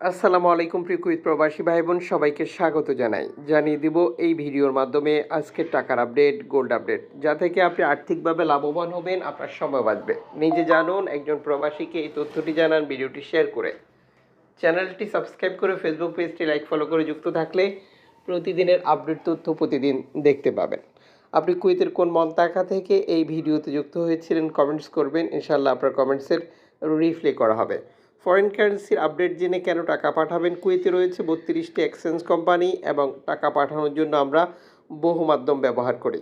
আসসালামু আলাইকুম প্রিয় কুইত প্রবাসী ভাই বোন সবাইকে স্বাগত জানাই। জানিয়ে দিব এই ভিডিওর মাধ্যমে আজকের টাকার আপডেট, গোল্ড আপডেট। যা থেকে আপনি আর্থিকভাবে লাভবান হবেন, আপনার সময় বাঁচবে। নিজে জানুন, একজন প্রবাসীকে এই তথ্যটি জানান, ভিডিওটি শেয়ার করে। চ্যানেলটি সাবস্ক্রাইব করে ফেসবুক পেজটি লাইক, ফলো করে যুক্ত থাকলে প্রতিদিনের আপডেট তথ্য প্রতিদিন দেখতে পাবেন। আপনি কুয়েতের কোন মন্তাকা থেকে এই ভিডিওতে যুক্ত হয়েছিলেন, কমেন্টস করবেন। ইনশাল্লাহ আপনার কমেন্টসের রিপ্লে করা হবে। ফরেন কারেন্সির আপডেট জেনে কেন টাকা পাঠাবেন? কুয়েতে রয়েছে বত্রিশটি এক্সচেঞ্জ কোম্পানি এবং টাকা পাঠানোর জন্য আমরা বহু মাধ্যম ব্যবহার করি।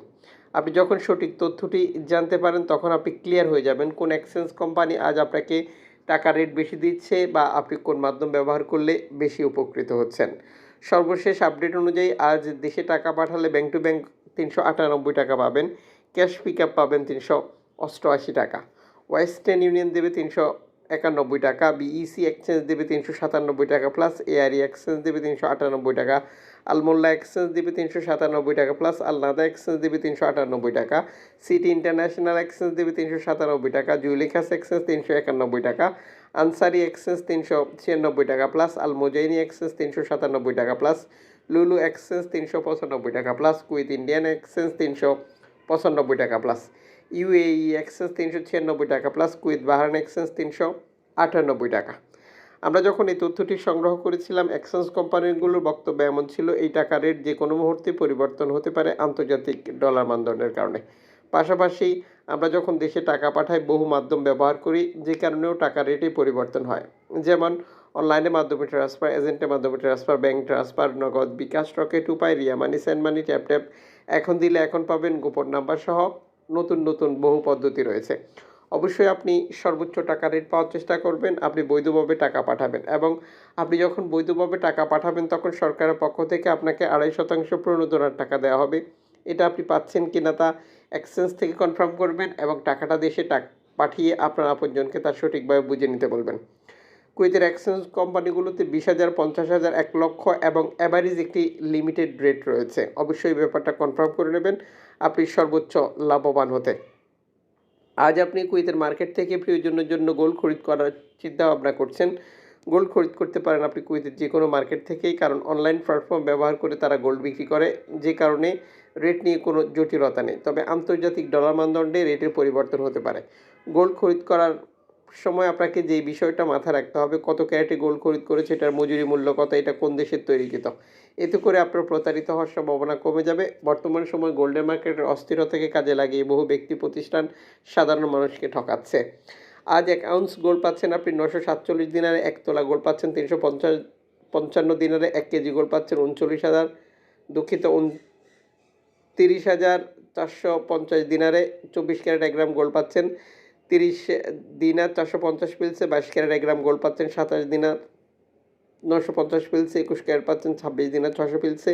আপনি যখন সঠিক তথ্যটি জানতে পারেন, তখন আপনি ক্লিয়ার হয়ে যাবেন কোন এক্সচেঞ্জ কোম্পানি আজ আপনাকে টাকা রেট বেশি দিচ্ছে বা আপনি কোন মাধ্যম ব্যবহার করলে বেশি উপকৃত হচ্ছেন। সর্বশেষ আপডেট অনুযায়ী, আজ দেশে টাকা পাঠালে ব্যাংক টু ব্যাংক তিনশো আটানব্বই টাকা পাবেন ক্যাশ পিক আপ পাবেন তিনশো অষ্টআশি টাকা। ওয়েস্টার্ন ইউনিয়ন দেবে তিনশো একানব্বই টাকা বিইসি এক্সচেঞ্জ দেবে তিনশো সাতানব্বই টাকা প্লাস এআরই এক্সচেঞ্জ দেবে তিনশো আটানব্বই টাকা আলমোল্লা এক্সচেঞ্জ দেবে তিনশো সাতানব্বই টাকা প্লাস আলনাদা এক্সচেঞ্জ দেবে তিনশো আটানব্বই টাকা সিটি ইন্টারন্যাশনাল এক্সচেঞ্জ দেবে তিনশো সাতানব্বই টাকা জুলিখাস এক্সচেঞ্জ তিনশো একানব্বই টাকা আনসারি এক্সচেঞ্জ তিনশো ছিয়ানব্বই টাকা প্লাস আলমোজাইনি এক্সচেঞ্জ তিনশো সাতানব্বই টাকা প্লাস লুলু এক্সচেঞ্জ তিনশো পঁচানব্বই টাকা প্লাস কুইথ ইন্ডিয়ান এক্সচেঞ্জ তিনশো পঁচানব্বই টাকা প্লাস ইউএই এক্সচেঞ্জ তিনশো ছিয়ানব্বই টাকা প্লাস কুইথ বাহারান এক্সচেঞ্জ তিনশো আটানব্বই টাকা। আমরা যখন এই তথ্যটি সংগ্রহ করেছিলাম এক্সচেঞ্জ কোম্পানিগুলোর বক্তব্য এমন ছিল, এই টাকা রেট যে কোনো মুহূর্তে পরিবর্তন হতে পারে আন্তর্জাতিক ডলার মানদণ্ডের কারণে। পাশাপাশি আমরা যখন দেশে টাকা পাঠাই, বহু মাধ্যম ব্যবহার করি, যে কারণেও টাকা রেটে পরিবর্তন হয়। যেমন অনলাইনের মাধ্যমে ট্রান্সফার এজেন্টের মাধ্যমে ট্রান্সফার ব্যাংক ট্রান্সফার নগদ বিকাশ রকেট উপায়, Ria money send money tap tap এখন দিলে এখন পাবেন গোপন নাম্বার সহ নতুন নতুন বহু পদ্ধতি রয়েছে। অবশ্যই আপনি সর্বোচ্চ টাকা রেট পাওয়ার চেষ্টা করবেন, আপনি বৈধভাবে টাকা পাঠাবেন এবং আপনি যখন বৈধভাবে টাকা পাঠাবেন, তখন সরকারের পক্ষ থেকে আপনাকে আড়াই শতাংশ প্রণোদনার টাকা দেওয়া হবে। এটা আপনি পাচ্ছেন কিনা তা এক্সচেঞ্জ থেকে কনফার্ম করবেন এবং টাকাটা দেশে টাকা, পাঠিয়ে আপনার আপনজনকে তার সঠিকভাবে বুঝে নিতে বলবেন। কুয়েতের এক্সচেঞ্জ কোম্পানিগুলোতে বিশ হাজার, পঞ্চাশ হাজার, এক লক্ষ এবং অ্যাভারেজ একটি লিমিটেড রেট রয়েছে। অবশ্যই ব্যাপারটা কনফার্ম করে নেবেন। আপনি সর্বোচ্চ লাভবান হতে। আজ আপনি কুয়েতের মার্কেট থেকে প্রয়োজনের জন্য গোল্ড খরিদ করার চিন্তা ভাবনা করছেন। গোল্ড খরিদ করতে পারেন আপনি কুয়েতের যে কোনো মার্কেট থেকেই, কারণ অনলাইন প্ল্যাটফর্ম ব্যবহার করে তারা গোল্ড বিক্রি করে, যে কারণে রেট নিয়ে কোনো জটিলতা নেই। তবে আন্তর্জাতিক ডলার মানদণ্ডে রেটের পরিবর্তন হতে পারে। গোল্ড খরিদ করার সময় আপনাকে যে বিষয়টা মাথায় রাখতে হবে, কত ক্যারেটে গোল্ড খরিদ করেছে, এটার মজুরি মূল্য কত, এটা কোন দেশের তৈরিকৃত? এতে করে আপনার প্রতারিত হওয়ার সম্ভাবনা কমে যাবে। বর্তমান সময় গোল্ডেন মার্কেটের অস্থিরতাকে কাজে লাগিয়ে বহু ব্যক্তি প্রতিষ্ঠান সাধারণ মানুষকে ঠকাচ্ছে। আজ এক আউন্স গোল্ড পাচ্ছেন আপনি নশো সাতচল্লিশ দিনারে এক তোলা পাচ্ছেন, তিনশো পঞ্চাশ, পঞ্চান্ন দিনারে এক কেজি গোল্ড পাচ্ছেন, উনচল্লিশ হাজার, দুঃখিত উনতিরিশ হাজার চারশো পঞ্চাশ দিনারে চব্বিশ ক্যারেট এক গ্রাম গোল্ড পাচ্ছেন। তিরিশ দিনার চারশো পঞ্চাশ পিলসে বাইশ ক্যারেট এক গ্রাম গোল্ড পাচ্ছেন, সাতাশ দিনার নশো পঞ্চাশ পিলসে একুশ ক্যারেট পাচ্ছেন, ছাব্বিশ দিনার ছশো পিলসে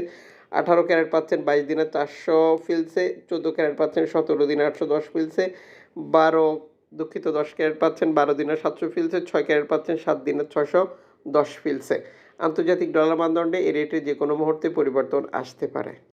আঠারো ক্যারেট পাচ্ছেন, বাইশ দিনের চারশো ফিলসে চোদ্দ ক্যারেট পাচ্ছেন, সতেরো দিনে আটশো দশ ফিলসে বারো দুঃখিত দশ ক্যারেট পাচ্ছেন, বারো দিনের সাতশো ফিলসে ছয় ক্যারেট পাচ্ছেন, সাত দিনের ছশো দশ ফিলসে আন্তর্জাতিক ডলার মানদণ্ডে এই রেটে যে কোনো মুহূর্তে পরিবর্তন আসতে পারে।